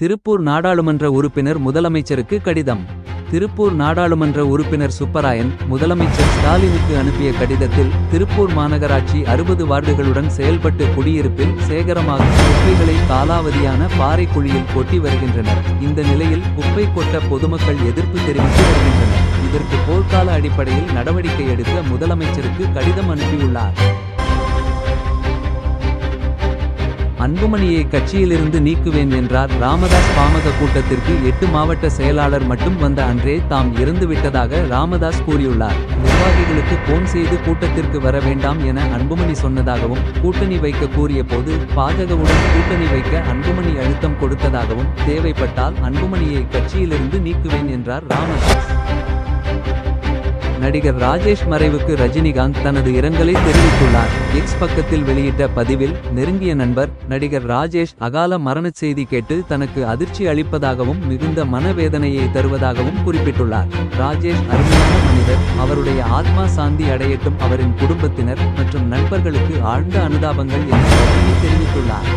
திருப்பூர் நாடாளுமன்ற உறுப்பினர் முதலமைச்சருக்கு கடிதம். திருப்பூர் நாடாளுமன்ற உறுப்பினர் சுப்பராயன் முதலமைச்சர் ஸ்டாலினுக்கு அனுப்பிய கடிதத்தில் திருப்பூர் மாநகராட்சி அறுபது வார்டுகளுடன் செயல்பட்டு குடியிருப்பில் சேகரமாக குப்பைகளை காலாவதியான பாறை குழியில் கொட்டி வருகின்றனர். இந்த நிலையில் குப்பை கொட்ட பொதுமக்கள் எதிர்ப்பு தெரிவித்து வருகின்றனர். இதற்கு போர்க்கால அடிப்படையில் நடவடிக்கை எடுக்க முதலமைச்சருக்கு கடிதம் அனுப்பியுள்ளார். அன்புமணியை கட்சியிலிருந்து நீக்குவேன் என்றார் ராமதாஸ் பாமக கூட்டத்திற்கு எட்டு மாவட்ட செயலாளர் மட்டும் வந்த அன்றே தாம் இறந்துவிட்டதாக ராமதாஸ் கூறியுள்ளார். நிர்வாகிகளுக்கு போன் செய்து கூட்டத்திற்கு வர வேண்டாம் என அன்புமணி சொன்னதாகவும் கூட்டணி வைக்க கூறிய போது பாஜகவுடன் கூட்டணி வைக்க அன்புமணி அழுத்தம் கொடுத்ததாகவும் தேவைப்பட்டால் அன்புமணியை கட்சியிலிருந்து நீக்குவேன் என்றார் ராமதாஸ். நடிகர் ராஜேஷ் மறைவுக்கு ரஜினிகாந்த் தனது இரங்கலை தெரிவித்துள்ளார். எக்ஸ் பக்கத்தில் வெளியிட்ட பதிவில் நெருங்கிய நண்பர் நடிகர் ராஜேஷ் அகால மரணச் செய்தி கேட்டு தனக்கு அதிர்ச்சி அளிப்பதாகவும் மிகுந்த மனவேதனையை தருவதாகவும் குறிப்பிட்டுள்ளார். ராஜேஷ் அருமையான மனிதர் அவருடைய ஆத்மா சாந்தி அடையட்டும் அவரின் குடும்பத்தினர் மற்றும் நண்பர்களுக்கு ஆழ்ந்த அனுதாபங்கள் என தெரிவித்துள்ளார்.